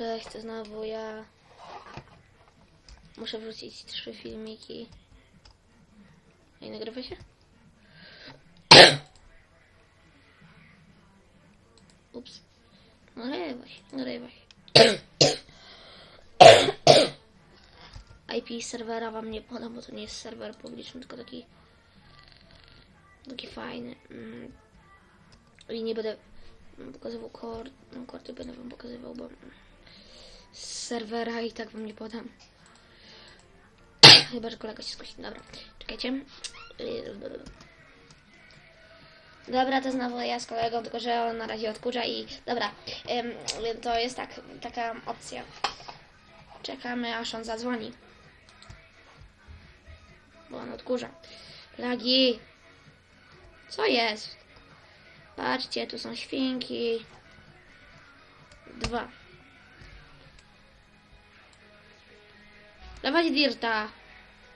Cześć, to znowu ja. Muszę wrzucić trzy filmiki. I nagrywa się? Ups. Nagrywa się, nagrywa się. IP serwera wam nie podam, bo to nie jest serwer publiczny, tylko taki taki fajny. Mm. I nie będę pokazywał kord, no kordy będę wam pokazywał, bo z serwera i tak wam nie podam. Chyba, że kolega się skusi. Dobra, czekajcie. Dobra, to znowu ja z kolegą, tylko że on na razie odkurza i dobra, ym, to jest tak, taka opcja. Czekamy aż on zadzwoni. Bo on odkurza. Lagi. Co jest? Patrzcie, tu są świnki. Dwa. Dawać dirta.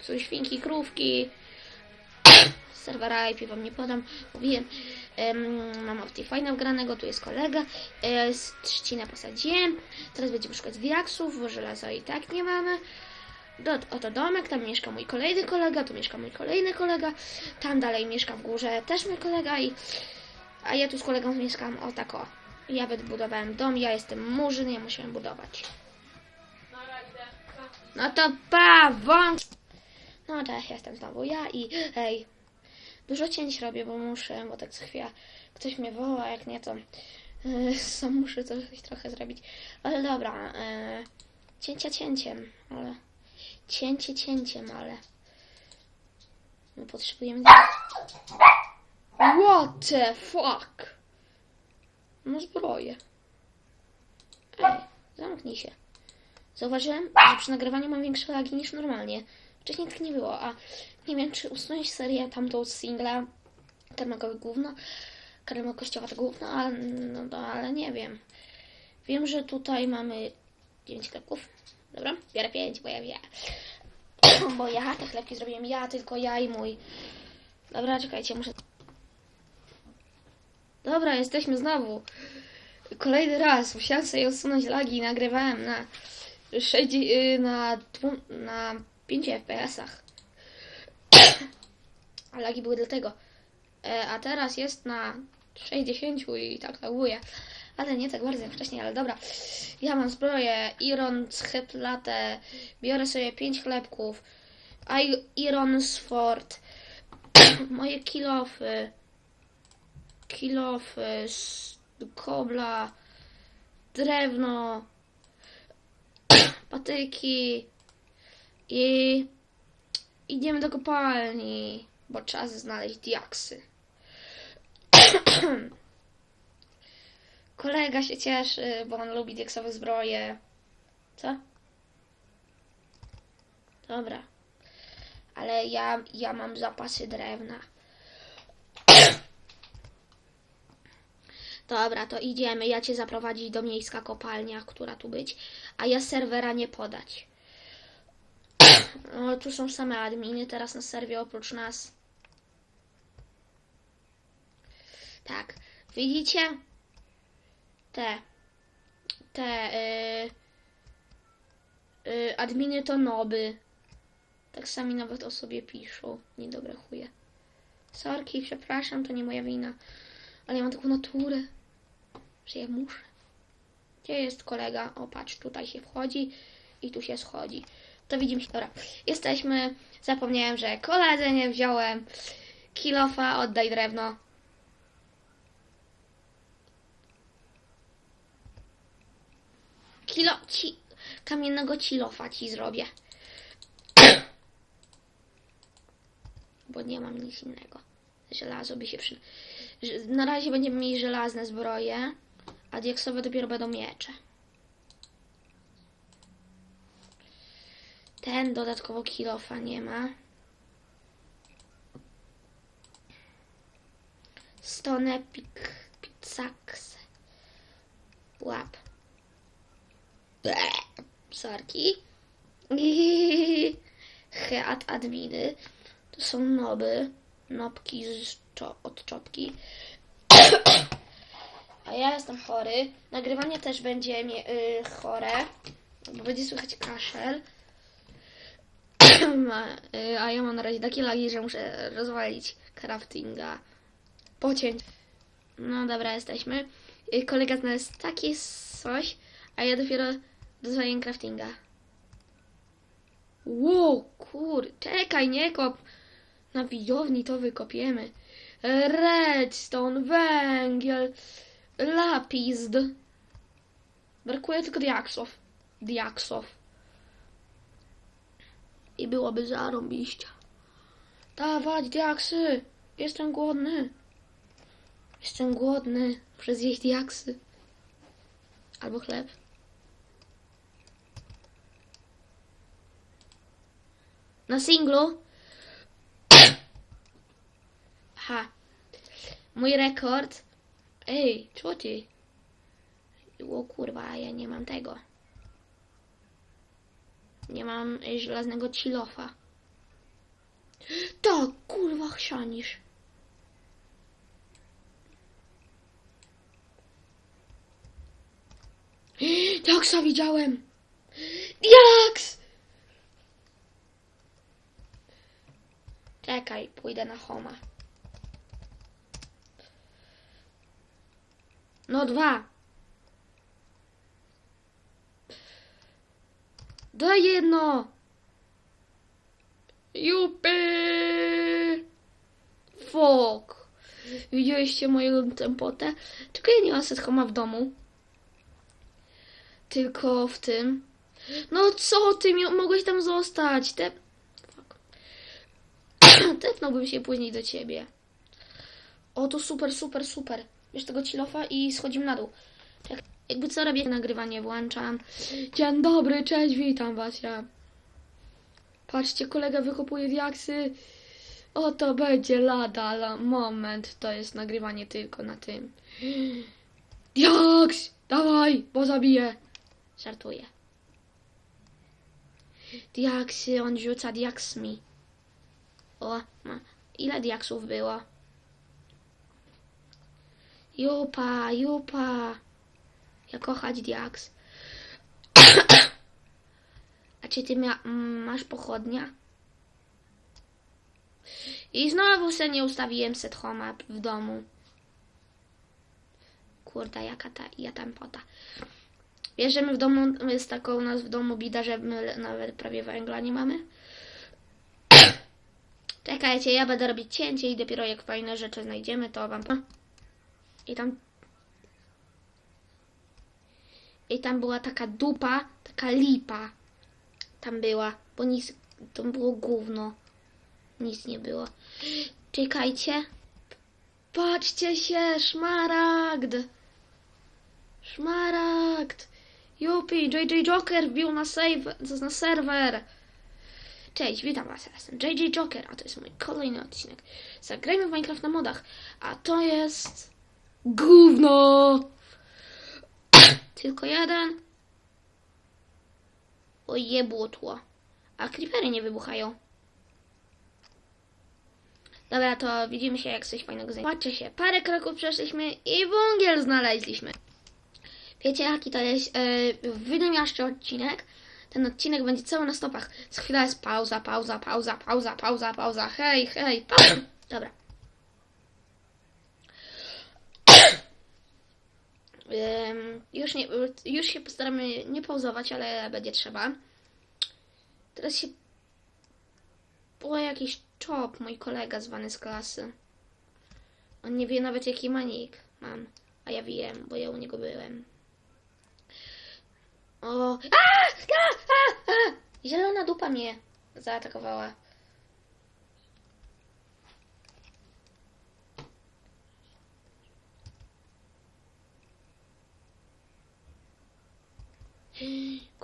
Są świnki, krówki. Serwera IP wam nie podam. Mówiłem, em, mam Optifine wgranego, tu jest kolega. E, z trzcina posadziłem. Teraz będziemy szukać diaksów, bo żelaza i tak nie mamy. Do, oto domek, tam mieszka mój kolejny kolega, tu mieszka mój kolejny kolega. Tam dalej mieszka w górze też mój kolega i... A ja tu z kolegą mieszkam, o tak o. Ja wybudowałem dom, ja jestem murzyn, ja musiałem budować. No to pa! No cześć, jestem znowu ja i hej. Dużo cięć robię, bo muszę, bo tak co chwila ktoś mnie woła, jak nie to yy, sam muszę coś trochę zrobić. Ale dobra, yy, cięcia cięciem, ale cięcie cięciem, ale my potrzebujemy... What the fuck? No zbroję. Ej, zamknij się. Zauważyłem, że przy nagrywaniu mam większe lagi niż normalnie. Wcześniej tak nie było, a nie wiem, czy usunąć serię tamtą z singla Karmakowe Gówno, Karmakościowa to Gówno, ale, no, no, ale nie wiem. Wiem, że tutaj mamy 9 chlebków. Dobra, biorę 5, bo ja wiem. bo ja te chlebki zrobiłem ja, tylko ja i mój. Dobra, czekajcie, muszę... Dobra, jesteśmy znowu. Kolejny raz. Musiałem sobie usunąć lagi. Nagrywałem na 6, y, na, na 5 FPS-ach. A lagi były dlatego. E, a teraz jest na 60 i tak laguje. Ale nie tak bardzo jak wcześniej, ale dobra. Ja mam zbroję Iron, chleb latę. Biorę sobie 5 chlebków. Iron Sword. Moje kilofy kilofy, s- kobla, drewno, patyki i idziemy do kopalni, bo czas znaleźć diaksy. Kolega się cieszy, bo on lubi diaksowe zbroje. Co? Dobra. Ale ja, ja mam zapasy drewna. Dobra, to idziemy. Ja cię zaprowadzić do miejska kopalnia, która tu być, a ja serwera nie podać. O, tu są same adminy teraz na serwie oprócz nas. Tak, widzicie? Te, te, y, y, adminy to noby. Tak sami nawet o sobie piszą. Niedobre chuje. Sorki, przepraszam, to nie moja wina. Ale ja mam taką naturę, że ja muszę. Gdzie jest kolega? O, patrz, tutaj się wchodzi i tu się schodzi. To widzimy się. Dobra, jesteśmy. Zapomniałem, że koledze nie wziąłem. Kilofa, oddaj drewno. Kilo, ci, kamiennego kilofa ci zrobię. Bo nie mam nic innego. Żelazo by się przy... Na razie będziemy mieli żelazne zbroje, a diaksowe dopiero będą miecze. Ten dodatkowo kilofa nie ma. Stone pik, pizzax. Łap. Bleh. Heat adminy. To są noby. Nopki z czo- od czopki. A ja jestem chory. Nagrywanie też będzie mie- y, chore, bo będzie słychać kaszel. Y, A ja mam na razie takie lagi, że muszę rozwalić craftinga. Pocięć. No dobra, jesteśmy. Y, Kolega znalazł takie coś, a ja dopiero doznaję craftinga. Wow, kur... Czekaj, nie kop. Na widowni to wykopiemy. Redstone, węgiel, lapis. Brakuje tylko diaksów. Diaksów. I byłoby zarąbiście. Dawać diaksy. Jestem głodny. Jestem głodny. Muszę zjeść diaksy. Albo chleb. Na singlu. Aha. Mój rekord. Ej, co ty? O kurwa, ja nie mam tego. Nie mam y, żelaznego chilofa. Tak, kurwa, chrzanisz. Diaksa widziałem. Diaks! Czekaj, pójdę na Homa. No dwa. Daj jedno. Jupy. Fok. Widzieliście moją tempotę? Czekaj, nie mam set Homa w domu. Tylko w tym. No co ty, mogłeś tam zostać? Te... Fuck. Tepnąłbym się później do ciebie. O, to super, super, super. Bierz tego cilofa i schodzimy na dół. Jak, jakby co robię, nagrywanie włączam. Dzień dobry, cześć, witam was. Ja. Patrzcie, kolega wykopuje diaksy. O, to będzie lada la moment. To jest nagrywanie tylko na tym. Diaks! Dawaj, bo zabiję. Żartuję. Diaksy, on rzuca diaksmi. O, ma. Ile diaksów było? Jupa, jupa. Ja kochać diaks. A czy ty masz pochodnia? I znowu se nie ustawiłem set homa w domu. Kurde, jaka ta, ja tam pota. Wiesz, że my w domu, jest taka u nas w domu bida, że my nawet prawie węgla nie mamy? Czekajcie, ja będę robić cięcie i dopiero jak fajne rzeczy znajdziemy, to wam... I tam... I tam była taka dupa, taka lipa. Tam była, bo nic... To było gówno. Nic nie było. Czekajcie. Patrzcie się, szmaragd. Szmaragd. Jupi, JJ Joker wbił na save, na serwer. Cześć, witam was, jestem JJ Joker, a to jest mój kolejny odcinek. Zagrajmy w Minecraft na modach, a to jest... Gówno! Tylko jeden. O jebło tło. A creepery nie wybuchają. Dobra, to widzimy się jak coś fajnego znajdziemy. Patrzcie się, parę kroków przeszliśmy i węgiel znaleźliśmy. Wiecie jaki to jest yy, wydymiaszczy odcinek? Ten odcinek będzie cały na stopach. Z chwila jest pauza, pauza, pauza, pauza, pauza, pauza. Hej, hej, pauza. Dobra. Ym, już, nie, już się postaramy nie pauzować, ale będzie trzeba. Teraz się... O, jakiś czop, mój kolega zwany z klasy. On nie wie nawet jaki manik mam. A ja wiem, bo ja u niego byłem. O! A! A! A! A! Zielona dupa mnie zaatakowała.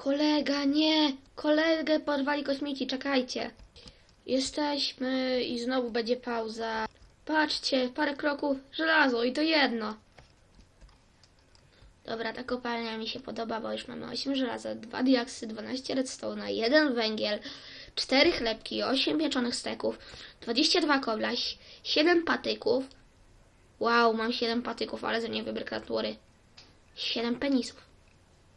Kolega, nie! Kolegę porwali kosmici, czekajcie. Jesteśmy i znowu będzie pauza. Patrzcie, parę kroków, żelazo i to jedno. Dobra, ta kopalnia mi się podoba, bo już mamy 8 żelaza, 2 diaksy, 12 redstone'a, 1 węgiel, 4 chlebki, 8 pieczonych steków, 22 kobla, 7 patyków, Wow, mam 7 patyków, ale ze mnie wybryk natury. 7 penisów.